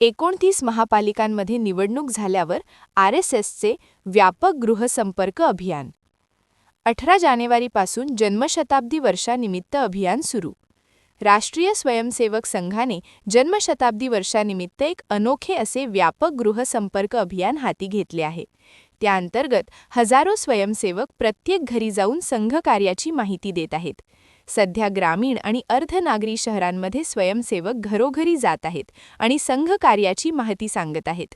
एकोणतीस महापालिकांमध्ये निवडणूक झाल्यावर आर एस एसचे व्यापक गृहसंपर्क अभियान. अठरा जानेवारीपासून जन्मशताब्दी वर्षानिमित्त अभियान सुरू. राष्ट्रीय स्वयंसेवक संघाने जन्मशताब्दी वर्षानिमित्त एक अनोखे असे व्यापक गृहसंपर्क अभियान हाती घेतले आहे. त्याअंतर्गत हजारो स्वयंसेवक प्रत्येक घरी जाऊन संघकार्याची माहिती देत आहेत. सध्या ग्रामीण आणि अर्धनागरी शहरांमध्ये स्वयंसेवक घरोघरी जात आहेत आणि संघ कार्याची माहिती सांगत आहेत.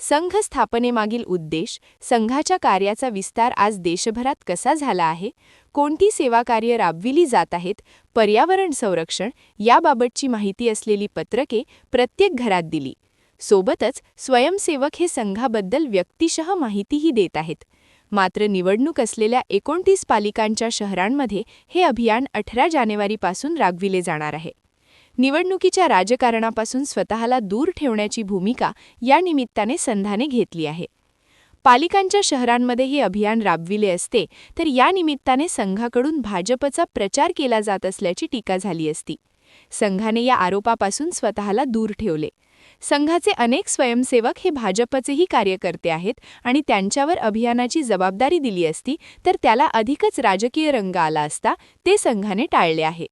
संघ स्थापनेमागील उद्देश संघाच्या कार्याचा विस्तार आज देशभरात कसा झाला आहे कोणती सेवाकार्य राबविली जात आहेत पर्यावरण संरक्षण याबाबतची माहिती असलेली पत्रके प्रत्येक घरात दिली. सोबतच स्वयंसेवक हे संघाबद्दल व्यक्तिशः माहितीही देत आहेत. मात्र निवडणूक असलेल्या एकोणतीस पालिकांच्या शहरांमध्ये हे अभियान अठरा जानेवारीपासून राबविले जाणार आहे. निवडणुकीच्या राजकारणापासून स्वतःला दूर ठेवण्याची भूमिका या निमित्ताने संधाने घेतली आहे. पालिकांच्या शहरांमध्ये हे अभियान राबविले असते तर या निमित्ताने संघाकडून भाजपचा प्रचार केला जात असल्याची टीका झाली असती. संघाने या आरोपापासून स्वतःला दूर ठेवले. संघाचे अनेक स्वयंसेवक हे भाजपचेही कार्यकर्ते आहेत आणि त्यांच्यावर अभियानाची जबाबदारी दिली असती तर त्याला अधिकच राजकीय रंग आला असता ते संघाने टाळले आहे.